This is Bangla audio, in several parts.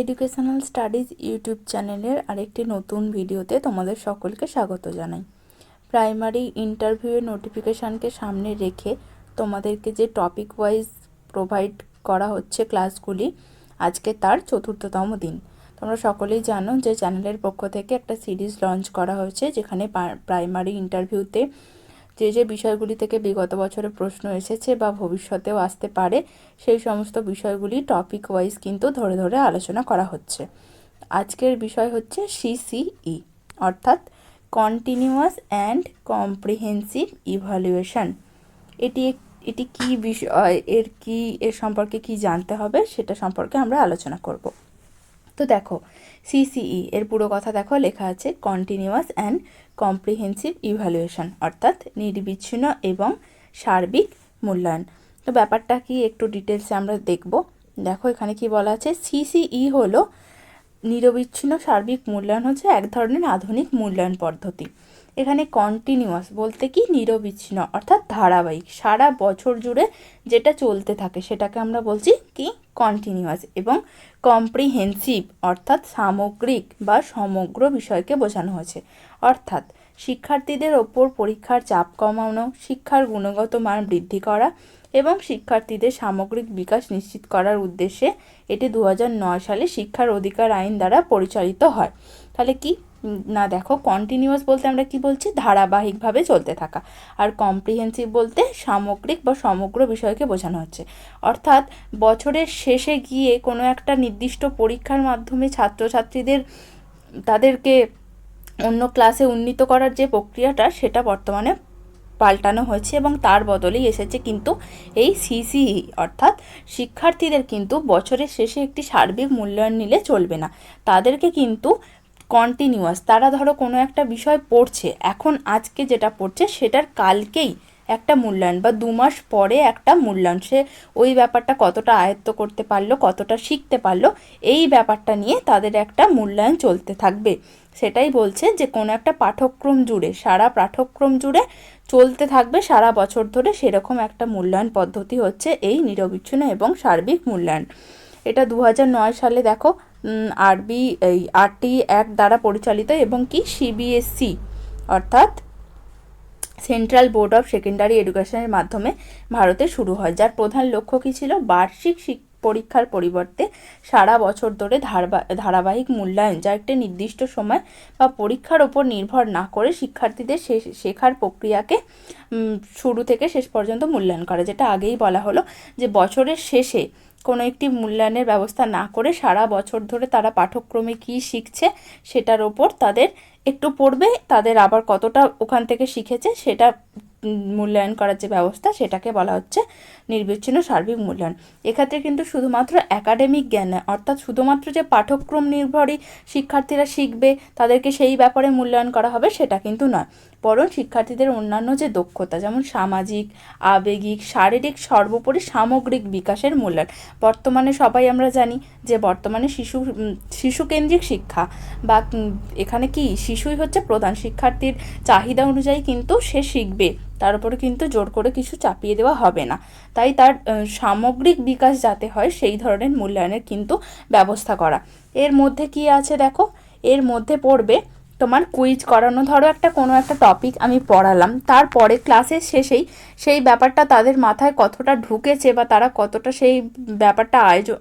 এডুকেশনাল স্টাডিজ ইউটিউব চ্যানেলের আরেকটি নতুন ভিডিওতে তোমাদের সকলকে স্বাগত জানাই। প্রাইমারি ইন্টারভিউয়ের নোটিফিকেশানকে সামনে রেখে তোমাদেরকে যে টপিক ওয়াইজ প্রোভাইড করা হচ্ছে ক্লাসগুলি আজকে তার চতুর্থতম দিন। তোমরা সকলেই জানো যে চ্যানেলের পক্ষ থেকে একটা সিরিজ লঞ্চ করা হয়েছে, যেখানে প্রাইমারি ইন্টারভিউতে যে যে বিষয়গুলি থেকে বিগত বছরে প্রশ্ন এসেছে বা ভবিষ্যতেও আসতে পারে, সেই সমস্ত বিষয়গুলি টপিক ওয়াইজ কিন্তু ধরে ধরে আলোচনা করা হচ্ছে। আজকের বিষয় হচ্ছে সিসিই অর্থাৎ কন্টিনিউয়াস অ্যান্ড কম্প্রিহেন্সিভ ইভ্যালুয়েশন এটি এটি কি বিষয়, এর কি, এর সম্পর্কে কি জানতে হবে, সেটা সম্পর্কে আমরা আলোচনা করব। তো দেখো সিসিই এর পুরো কথা দেখো, লেখা আছে কন্টিনিউয়াস অ্যান্ড কম্প্রিহেন্সিভ ইভ্যালুয়েশন অর্থাৎ নির্বিচ্ছিন্ন এবং সার্বিক মূল্যায়ন। তো ব্যাপারটা কি একটু ডিটেলসে আমরা দেখব। দেখো, এখানে কি বলা আছে? সিসিই হলো নিরবিচ্ছিন্ন সার্বিক মূল্যায়ন হচ্ছে এক ধরনের আধুনিক মূল্যায়ন পদ্ধতি। এখানে কন্টিনিউয়াস বলতে কি নিরবিচ্ছিন্ন, অর্থাৎ ধারাবাহিক, সারা বছর জুড়ে যেটা চলতে থাকে সেটাকে আমরা বলছি কি? কন্টিনিউয়াস এবং কম্প্রিহেন্সিভ অর্থাৎ সামগ্রিক বা সমগ্র বিষয়কে বোঝানো হয়েছে। অর্থাৎ শিক্ষার্থীদের ওপর পরীক্ষার চাপ কমানো, শিক্ষার গুণগত মান বৃদ্ধি করা এবং শিক্ষার্থীদের সামগ্রিক বিকাশ নিশ্চিত করার উদ্দেশ্যে এটি দু হাজার নয় সালে শিক্ষার অধিকার আইন দ্বারা পরিচালিত হয়। তাহলে কি? না দেখো কন্টিনিউয়াস বলতে আমরা কি বলছি? ধারাবাহিকভাবে চলতে থাকা। আর কম্প্রিহেন্সিভ বলতে সামগ্রিক বা সমগ্র বিষয়কে বোঝানো হচ্ছে। অর্থাৎ বছরের শেষে গিয়ে কোনো একটা নির্দিষ্ট পরীক্ষার মাধ্যমে ছাত্রছাত্রীদের, তাদেরকে অন্য ক্লাসে উন্নীত করার যে প্রক্রিয়াটা, সেটা বর্তমানে পাল্টানো হয়েছে এবং তার বদলেই এসেছে কিন্তু এই সিসিই অর্থাৎ শিক্ষার্থীদের কিন্তু বছরের শেষে একটি সার্বিক মূল্যায়ন নিলে চলবে না। তাদেরকে কিন্তু কন্টিনিউয়াস তারা ধরো কোনো একটা বিষয় পড়ছে, এখন আজকে যেটা পড়ছে সেটার কালকেই একটা মূল্যায়ন বা দু মাস পরে একটা মূল্যায়ন। সে ওই ব্যাপারটা কতটা আয়ত্ত করতে পারল, কতটা শিখতে পারল, এই ব্যাপারটা নিয়ে তাদের একটা মূল্যায়ন চলতে থাকবে। সেটাই বলছে যে কোনো একটা পাঠ্যক্রম জুড়ে, সারা পাঠ্যক্রম জুড়ে চলতে থাকবে, সারা বছর ধরে সেরকম একটা মূল্যায়ন পদ্ধতি হচ্ছে এই নিরবিচ্ছিন্ন এবং সার্বিক মূল্যায়ন। এটা দু হাজার নয় সালে দেখো আরবি, এই আরটি অ্যাক্ট দ্বারা পরিচালিত এবং কি? সিবিএসসি অর্থাৎ সেন্ট্রাল বোর্ড অফ সেকেন্ডারি এডুকেশনের মাধ্যমে ভারতে শুরু হয়, যার প্রধান লক্ষ্য কী ছিল? বার্ষিক পরীক্ষার পরিবর্তে সারা বছর ধরে ধারাবাহিক মূল্যায়ন, যা একটি নির্দিষ্ট সময় বা পরীক্ষার ওপর নির্ভর না করে শিক্ষার্থীদের শেখার প্রক্রিয়াকে শুরু থেকে শেষ পর্যন্ত মূল্যায়ন করে, যেটা আগেই বলা হলো যে বছরের শেষে কোনো একটি মূল্যায়নের ব্যবস্থা না করে সারা বছর ধরে তারা পাঠক্রমে কী শিখছে সেটার ওপর তাদের একটু পড়বে, তাদের আবার কতটা ওখান থেকে শিখেছে সেটা মূল্যায়ন করার যে ব্যবস্থা সেটাকে বলা হচ্ছে নির্বিচ্ছিন্ন সার্বিক মূল্যায়ন। এক্ষেত্রে কিন্তু শুধুমাত্র একাডেমিক জ্ঞান নয়, অর্থাৎ শুধুমাত্র যে পাঠ্যক্রম নির্ভরই শিক্ষার্থীরা শিখবে, তাদেরকে সেই ব্যাপারে মূল্যায়ন করা হবে সেটা কিন্তু নয়। বরং শিক্ষার্থীদের অন্যান্য যে দক্ষতা, যেমন সামাজিক, আবেগিক, শারীরিক সর্বোপরি সামগ্রিক বিকাশের মূল্যায়ন। বর্তমানে সবাই আমরা জানি যে বর্তমানে শিশু শিশুকেন্দ্রিক শিক্ষা বা এখানে কি শিশুই হচ্ছে প্রধান শিক্ষার্থীর চাহিদা অনুযায়ী কিন্তু সে শিখবে। তার উপরে কিন্তু জোর করে কিছু চাপিয়ে দেওয়া হবে না। তাই তার সামগ্রিক বিকাশ যাতে হয় সেই ধরনের মূল্যায়নের কিন্তু ব্যবস্থা করা। এর মধ্যে কি আছে দেখো? এর মধ্যে পড়বে তোমার কুইজ করানো। ধরো একটা কোনো একটা টপিক আমি পড়ালাম, তারপরে ক্লাসের শেষেই সেই ব্যাপারটা তাদের মাথায় কতটা ঢুকেছে বা তারা কতটা সেই ব্যাপারটা আয়োজন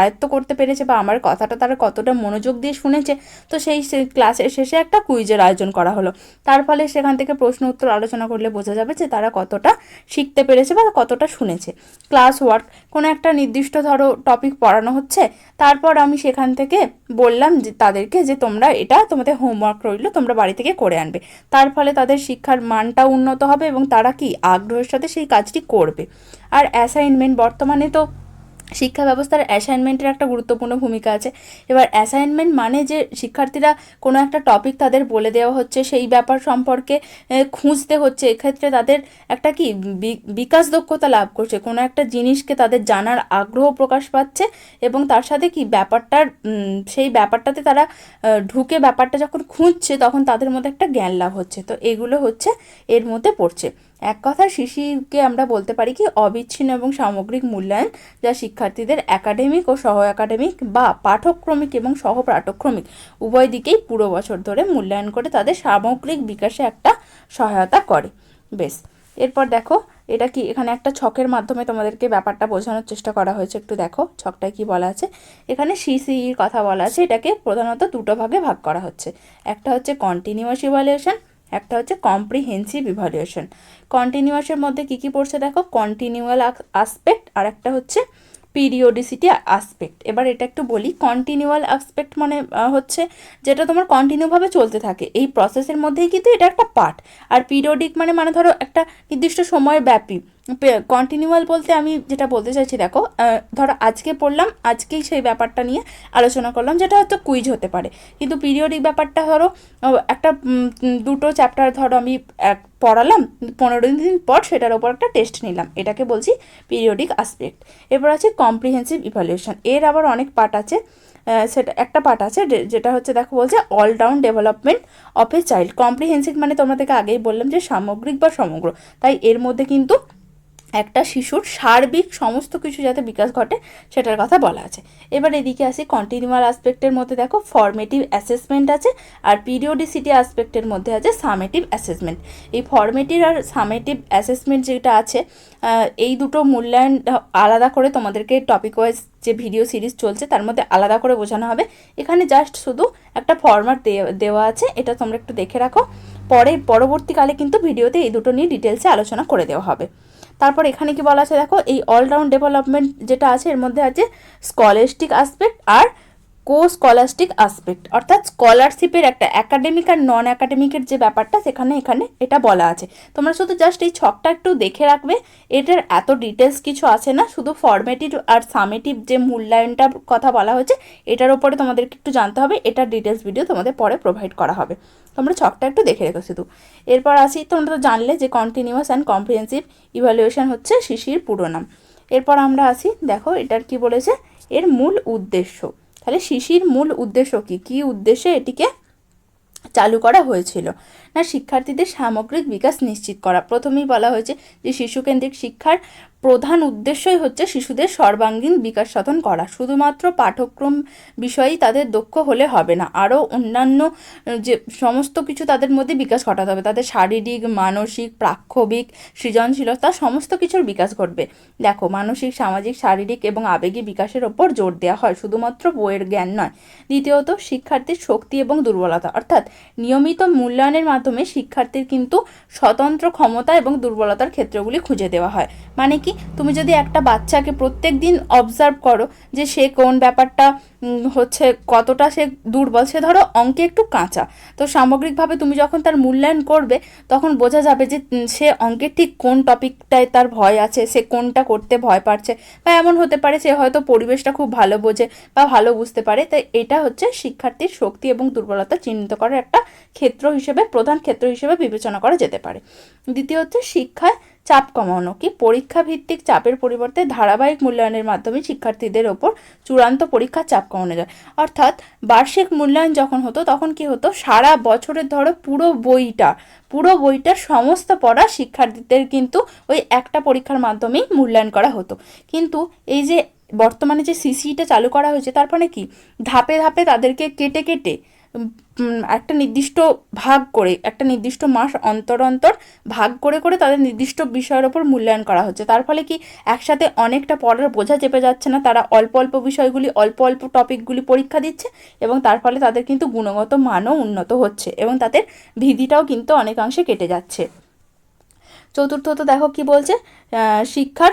আয়ত্ত করতে পেরেছে বা আমার কথাটা তারা কতটা মনোযোগ দিয়ে শুনেছে, তো সেই ক্লাসের শেষে একটা কুইজের আয়োজন করা হলো। তার ফলে সেখান থেকে প্রশ্ন উত্তর আলোচনা করলে বোঝা যাবে যে তারা কতটা শিখতে পেরেছে বা কতটা শুনেছে। ক্লাস ওয়ার্ক কোনো একটা নির্দিষ্ট ধরো টপিক পড়ানো হচ্ছে, তারপর আমি সেখান থেকে বললাম যে তাদেরকে যে তোমরা এটা তোমাদের হোমওয়ার্ক রইল, তোমরা বাড়ি থেকে করে আনবে। তার ফলে তাদের শিক্ষার মানটা উন্নত হবে এবং তারা কি আগ্রহের সাথে সেই কাজটি করবে। আর অ্যাসাইনমেন্ট বর্তমানে তো শিক্ষা ব্যবস্থার অ্যাসাইনমেন্টের একটা গুরুত্বপূর্ণ ভূমিকা আছে। এবার অ্যাসাইনমেন্ট মানে যে শিক্ষার্থীরা কোনো একটা টপিক তাদের বলে দেওয়া হচ্ছে, সেই ব্যাপার সম্পর্কে খুঁজতে হচ্ছে। এক্ষেত্রে তাদের একটা কি বিকাশ দক্ষতা লাভ করছে। কোনো একটা জিনিসকে তাদের জানার আগ্রহ প্রকাশ পাচ্ছে এবং তার সাথে কি ব্যাপারটার সেই ব্যাপারটাতে তারা ঢুকে ব্যাপারটা যখন খুঁজছে, তখন তাদের মধ্যে একটা জ্ঞান লাভ হচ্ছে। তো এগুলো হচ্ছে এর মধ্যে পড়ছে। এক কথা শিশিকে আমরা বলতে পারি কি অবিচ্ছিন্ন এবং সামগ্রিক মূল্যায়ন, যা শিক্ষার্থীদের একাডেমিক ও সহ একাডেমিক বা পাঠক্রমিক এবং সহ পাঠক্রমিক উভয় দিকেই পুরো বছর ধরে মূল্যায়ন করে তাদের সামগ্রিক বিকাশে একটা সহায়তা করে। বেশ, এরপর দেখো এটা কি, এখানে একটা ছকের মাধ্যমে তোমাদেরকে ব্যাপারটা বোঝানোর চেষ্টা করা হয়েছে। একটু দেখো ছকটায় কি বলা আছে। এখানে সিসিইর কথা বলা আছে, এটাকে প্রধানত দুটো ভাগে ভাগ করা হচ্ছে। একটা হচ্ছে কন্টিনিউয়াস ইভালুয়েশন একটা হচ্ছে কম্প্রিহেন্সিভ ইভালুয়েশন কন্টিনিউয়াসের মধ্যে কী কী পড়ছে দেখো? কন্টিনিউয়াল আসপেক্ট আর একটা হচ্ছে পিরিওডিসিটি আসপেক্ট এবার এটা একটু বলি কন্টিনিউয়াল আসপেক্ট মানে হচ্ছে যেটা তোমার কন্টিনিউভাবে চলতে থাকে। এই প্রসেসের মধ্যেই কিন্তু এটা একটা পার্ট আর পিরিয়ডিক মানে মানে ধরো একটা নির্দিষ্ট সময় ব্যাপী। কন্টিনিউয়াল বলতে আমি যেটা বলতে চাইছি, দেখো ধরো আজকে পড়লাম, আজকেই সেই ব্যাপারটা নিয়ে আলোচনা করলাম, যেটা হয়তো কুইজ হতে পারে। কিন্তু পিরিয়ডিক ব্যাপারটা ধরো একটা দুটো চ্যাপ্টার ধরো আমি, এক, পড়ালাম, পনেরো দিন পর সেটার ওপর একটা টেস্ট নিলাম। এটাকে বলছি পিরিয়ডিক আসপেক্ট এরপর আছে কম্প্রিহেন্সিভ ইভ্যালুয়েশন এর আবার অনেক পার্ট আছে সেটা, একটা পার্ট আছে যেটা হচ্ছে দেখো বলছে all round development of a child comprehensive মানে তোমাদেরকে আগেই বললাম যে সামগ্রিক বা সমগ্র। তাই এর মধ্যে কিন্তু একটা শিশুর সার্বিক সমস্ত কিছু যাতে বিকাশ ঘটে, সেটার কথা বলা আছে। এবার এদিকে আসি কন্টিনিউয়াল অ্যাসপেক্টের মধ্যে। দেখো ফর্মেটিভ অ্যাসেসমেন্ট আছে আর পিরিয়ডিসিটি অ্যাসপেক্টের মধ্যে আছে সামেটিভ অ্যাসেসমেন্ট এই ফর্মেটিভ আর সামেটিভ অ্যাসেসমেন্ট যেটা আছে এই দুটো মূল্যায়ন আলাদা করে তোমাদেরকে টপিক ওয়াইজ যে ভিডিও সিরিজ চলছে, তার মধ্যে আলাদা করে বোঝানো হবে। এখানে জাস্ট শুধু একটা ফরম্যাট দেওয়া আছে, এটা তোমরা একটু দেখে রাখো। পরে, পরবর্তীকালে কিন্তু ভিডিওতে এই দুটো নিয়ে ডিটেলসে আলোচনা করে দেওয়া হবে। তারপর এখানে কি বলা আছে? দেখো, এই অলরাউন্ড ডেভেলপমেন্ট যেটা আছে, এর মধ্যে আছে স্কলেস্টিক আসপেক্ট আর কো স্কলাস্টিক আসপেক্ট, অর্থাৎ স্কলারশিপের একটা একাডেমিক আর নন একাডেমিকের যে ব্যাপারটা সেখানে এখানে এটা বলা আছে। তোমরা শুধু জাস্ট এই ছকটা একটু দেখে রাখবে, এটার এত ডিটেলস কিছু আছে না, শুধু ফর্মেটিভ আর সামেটিভ যে মূল্যায়নটার কথা বলা হয়েছে, এটার ওপরে তোমাদেরকে একটু জানতে হবে এটার ডিটেলস ভিডিও তোমাদের পরে প্রোভাইড করা হবে। তোমরা ছকটা একটু দেখে রেখো শুধু। এরপর আসি, তোমরা তো জানলে যে কন্টিনিউয়াস অ্যান্ড কম্প্রিহেন্সিভ ইভ্যালুয়েশন হচ্ছে শিশির পুরো নাম এরপর আমরা আসি, দেখো এটার কি বলেছে, এর মূল উদ্দেশ্য। তাহলে শিশির মূল উদ্দেশ্য কি? কী উদ্দেশ্যে এটিকে চালু করা হয়েছিল? না, শিক্ষার্থীদের সামগ্রিক বিকাশ নিশ্চিত করা। প্রথমেই বলা হয়েছে যে শিশুকেন্দ্রিক শিক্ষার প্রধান উদ্দেশ্যই হচ্ছে শিশুদের সর্বাঙ্গীন বিকাশ সাধন করা। শুধুমাত্র পাঠ্যক্রম বিষয়েই তাদের দক্ষ হলে হবে না। আরও অন্যান্য যে সমস্ত কিছু তাদের মধ্যে বিকাশ ঘটাতে হবে। তাদের শারীরিক, মানসিক প্রাক্ষবিক সৃজনশীলতা সমস্ত কিছুর বিকাশ ঘটবে। দেখো, মানসিক, সামাজিক, শারীরিক এবং আবেগী বিকাশের ওপর জোর দেওয়া হয়। শুধুমাত্র বইয়ের জ্ঞান নয়। দ্বিতীয়ত, শিক্ষার্থীর শক্তি এবং দুর্বলতা। অর্থাৎ নিয়মিত মূল্যায়নের মাধ্যমে শিক্ষার্থীর কিন্তু স্বতন্ত্র ক্ষমতা এবং দুর্বলতার ক্ষেত্রগুলি খুঁজে দেওয়া হয়। মানে কি? তুমি যদি একটা বাচ্চাকে প্রত্যেক দিন অবজার্ভ করো যে সে কোন ব্যাপারটা হচ্ছে কতটা সে দুর্বল, সে ধরো অঙ্কে একটু কাঁচা। তো সামগ্রিকভাবে তুমি যখন তার মূল্যায়ন করবে, তখন বোঝা যাবে যে সে অঙ্কের ঠিক কোন টপিকটায় তার ভয় আছে, সে কোনটা করতে ভয় পাচ্ছে। বা এমন হতে পারে সে হয়তো পরিবেশটা খুব ভালো বোঝে বা ভালো বুঝতে পারে। তাই এটা হচ্ছে শিক্ষার্থীর শক্তি এবং দুর্বলতা চিহ্নিত করার একটা ক্ষেত্র হিসেবে, প্রধান ক্ষেত্র হিসেবে বিবেচনা করা যেতে পারে। দ্বিতীয় হচ্ছে শিক্ষায় চাপ কমানো কি পরীক্ষা ভিত্তিক চাপের পরিবর্তে ধারাবাহিক মূল্যায়নের মাধ্যমে শিক্ষার্থীদের ওপর চূড়ান্ত পরীক্ষার চাপ কমানো যায়। অর্থাৎ বার্ষিক মূল্যায়ন যখন হতো, তখন কি হতো? সারা বছরের ধরো পুরো বইটা, পুরো বইটার সমস্ত পড়া শিক্ষার্থীদের কিন্তু ওই একটা পরীক্ষার মাধ্যমেই মূল্যায়ন করা হতো। কিন্তু এই যে বর্তমানে যে সিসিটা চালু করা হয়েছে, তার ফলে কি? ধাপে ধাপে তাদেরকে কেটে কেটে একটা নির্দিষ্ট ভাগ করে, একটা নির্দিষ্ট মাস অন্তর অন্তর ভাগ করে করে তাদের নির্দিষ্ট বিষয়ের ওপর মূল্যায়ন করা হচ্ছে। তার ফলে কি একসাথে অনেকটা পড়ার বোঝা চেপে যাচ্ছে না? তারা অল্প অল্প বিষয়গুলি, অল্প অল্প টপিকগুলি পরীক্ষা দিচ্ছে এবং তার ফলে তাদের কিন্তু গুণগত মানও উন্নত হচ্ছে এবং তাদের ভীতিটাও কিন্তু অনেকাংশে কেটে যাচ্ছে। চতুর্থত দেখো কি বলছে? শিক্ষার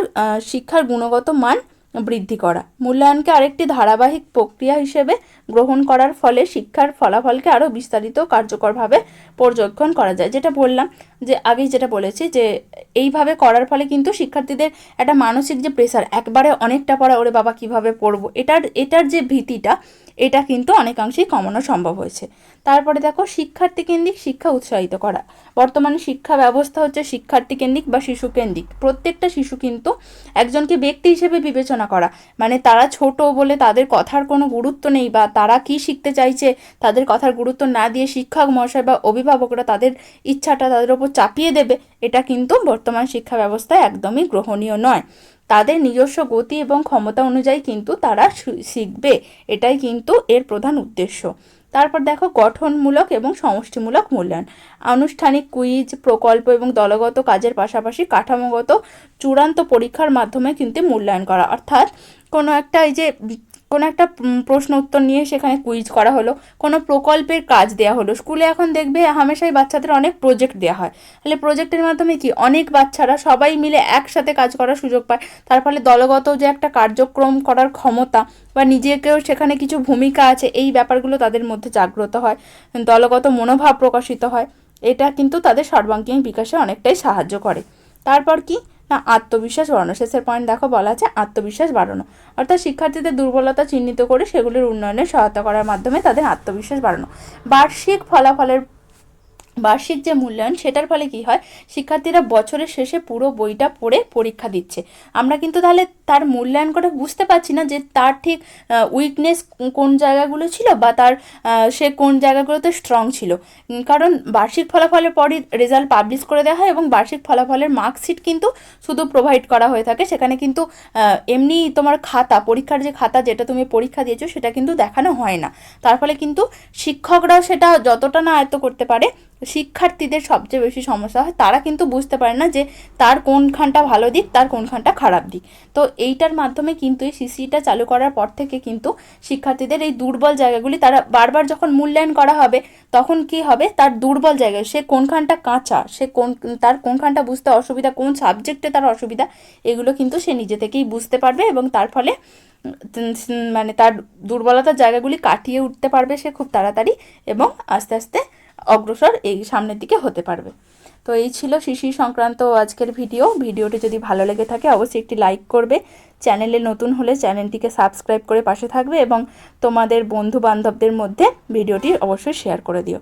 শিক্ষার গুণগত মান বৃদ্ধি করা। মূল্যায়নকে আরেকটি ধারাবাহিক প্রক্রিয়া হিসেবে গ্রহণ করার ফলে শিক্ষার ফলাফলকে আরও বিস্তারিত কার্যকরভাবে পর্যবেক্ষণ করা যায়। যেটা বললাম যে, আগেই যেটা বলেছি যে, এইভাবে করার ফলে কিন্তু শিক্ষার্থীদের একটা মানসিক যে প্রেশার একবারে অনেকটা পড়া ওরে বাবা কীভাবে পড়ব, এটার এটার যে ভীতিটা, এটা কিন্তু অনেকাংশেই কমানো সম্ভব হয়েছে। তারপরে দেখো, শিক্ষার্থী কেন্দ্রিক শিক্ষা উৎসাহিত করা। বর্তমানে শিক্ষা ব্যবস্থা হচ্ছে শিক্ষার্থী কেন্দ্রিক বা শিশু কেন্দ্রিক। প্রত্যেকটা শিশু কিন্তু একজনকে ব্যক্তি হিসেবে বিবেচনা করা। মানে তারা ছোট বলে তাদের কথার কোনো গুরুত্ব নেই বা তারা কি শিখতে চাইছে, তাদের কথার গুরুত্ব না দিয়ে শিক্ষক মহাশয় বা অভিভাবকরা তাদের ইচ্ছাটা তাদের ওপর চাপিয়ে দেবে, এটা কিন্তু বর্তমান শিক্ষা ব্যবস্থায় একদমই গ্রহণীয় নয়। তাদের নিজস্ব গতি এবং ক্ষমতা অনুযায়ী কিন্তু তারা শিখবে, এটাই কিন্তু এর প্রধান উদ্দেশ্য। তারপর দেখো, গঠনমূলক এবং সমষ্টিমূলক মূল্যায়ন। আনুষ্ঠানিক কুইজ, প্রকল্প এবং দলগত কাজের পাশাপাশি কাঠামোগত চূড়ান্ত পরীক্ষার মাধ্যমে কিন্তু মূল্যায়ন করা। অর্থাৎ কোনো একটা এই যে কোনো একটা প্রশ্ন উত্তর নিয়ে সেখানে কুইজ করা হলো, কোনো প্রকল্পের কাজ দেওয়া হলো। স্কুলে এখন দেখবে হামেশাই বাচ্চাদের অনেক প্রজেক্ট দেওয়া হয়। তাহলে প্রজেক্টের মাধ্যমে কি? অনেক বাচ্চারা সবাই মিলে একসাথে কাজ করার সুযোগ পায়। তার ফলে দলগত যে একটা কার্যক্রম করার ক্ষমতা বা নিজেকেও সেখানে কিছু ভূমিকা আছে, এই ব্যাপারগুলো তাদের মধ্যে জাগ্রত হয়, দলগত মনোভাব প্রকাশিত হয়। এটা কিন্তু তাদের সর্বাঙ্গীন বিকাশে অনেকটাই সাহায্য করে। তারপর কি? না, আত্মবিশ্বাস বাড়ানো। শেষের পয়েন্ট দেখো, বলা আছে আত্মবিশ্বাস বাড়ানো। অর্থাৎ শিক্ষার্থীদের দুর্বলতা চিহ্নিত করে সেগুলির উন্নয়নে সহায়তা করার মাধ্যমে তাদের আত্মবিশ্বাস বাড়ানো। বার্ষিক ফলাফলের বার্ষিক যে মূল্যায়ন সেটার ফলে কি হয়? শিক্ষার্থীরা বছরের শেষে পুরো বইটা পড়ে পরীক্ষা দিচ্ছে। আমরা কিন্তু তাহলে তার মূল্যায়ন করে বুঝতে পারছি না যে তার ঠিক উইকনেস কোন জায়গাগুলো ছিল বা তার সে কোন জায়গাগুলোতে স্ট্রং ছিল। কারণ বার্ষিক ফলাফলের পরই রেজাল্ট পাবলিশ করে দেওয়া হয় এবং বার্ষিক ফলাফলের মার্কশিট কিন্তু শুধু প্রোভাইড করা হয়ে থাকে। সেখানে কিন্তু এমনি তোমার খাতা, পরীক্ষার যে খাতা যেটা তুমি পরীক্ষা দিয়েছ সেটা কিন্তু দেখানো হয় না। তার ফলে কিন্তু শিক্ষকরাও সেটা যতটা না আয়ত্ত করতে পারে শিক্ষার্থীদের সবচেয়ে বেশি সমস্যা হয়, তারা কিন্তু বুঝতে পারে না যে তার কোনখানটা ভালো দিক, তার কোনখানটা খারাপ দিক। তো এইটার মাধ্যমে কিন্তু এই সিসিটা চালু করার পর থেকে কিন্তু শিক্ষার্থীদের এই দুর্বল জায়গাগুলি তারা বারবার যখন মূল্যায়ন করা হবে, তখন কি হবে? তার দুর্বল জায়গা, সে কোনখানটা কাঁচা, সে কোন, তার কোনখানটা বুঝতে অসুবিধা, কোন সাবজেক্টে তার অসুবিধা, এগুলো কিন্তু সে নিজে থেকেই বুঝতে পারবে এবং তার ফলে মানে তার দুর্বলতার জায়গাগুলি কাটিয়ে উঠতে পারবে সে খুব তাড়াতাড়ি এবং আস্তে আস্তে অগ্রসর এই সামনের দিকে হতে পারবে। তো এই ছিল শিশির সংক্রান্ত আজকের ভিডিও। ভিডিওটি যদি ভালো লেগে থাকে, অবশ্যই একটি লাইক করবে। চ্যানেলে নতুন হলে চ্যানেলটিকে সাবস্ক্রাইব করে পাশে থাকবে এবং তোমাদের বন্ধু বান্ধবদের মধ্যে ভিডিওটি অবশ্যই শেয়ার করে দিও।